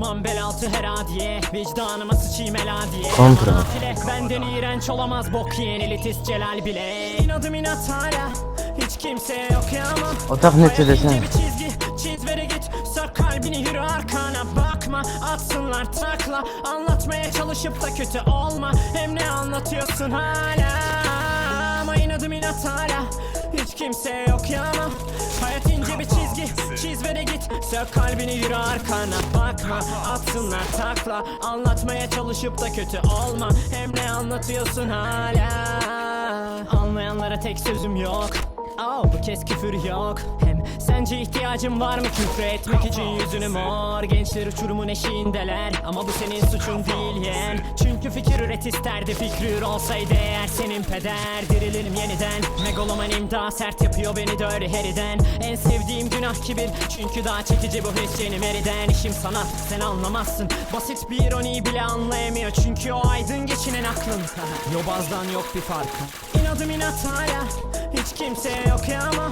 Vurmam bel altı her adiye Vicdanıma sıçayım el adiye. Kontra. Benden iğrenç olamaz bok yiyen elitist Celal bile. İnadım inat hala Hiç kimseye okuyamam Otak neti Hayal desene. ince bir çizgi Çiz vere git. Sök kalbini yürü arkana Bakma atsınlar takla. Anlatmaya çalışıp da kötü olma. Hem ne anlatıyorsun hala? Ama inadım inat hala Hiç kimseye okuyamam Hayat Çiz ve de git. Sök kalbini yürü arkana Bakma atsınlar takla. Anlatmaya çalışıp da kötü olma. Hem ne anlatıyorsun hala? Anlayanlara tek sözüm yok. Oh, bu kez küfür yok. Hem sence ihtiyacın var mı? Küfür etmek için yüzünü mor. Gençler uçurumun eşiğindeler. Ama bu senin suçun değil yeğen. Çünkü fikir üret isterdi fikri ür olsaydı eğer senin peder Dirilirim yeniden. Megalomanim daha sert yapıyor beni de öyle heriden. En sevdiğim günah kibir Çünkü daha çekici bu his yeni veriden İşim sanat sen anlamazsın. Basit bir ironiyi bile anlayamıyor Çünkü o aydın geçinen aklın Yobazdan yok bir farkı. İnadım inat hala Hiç kimseye yok ya ama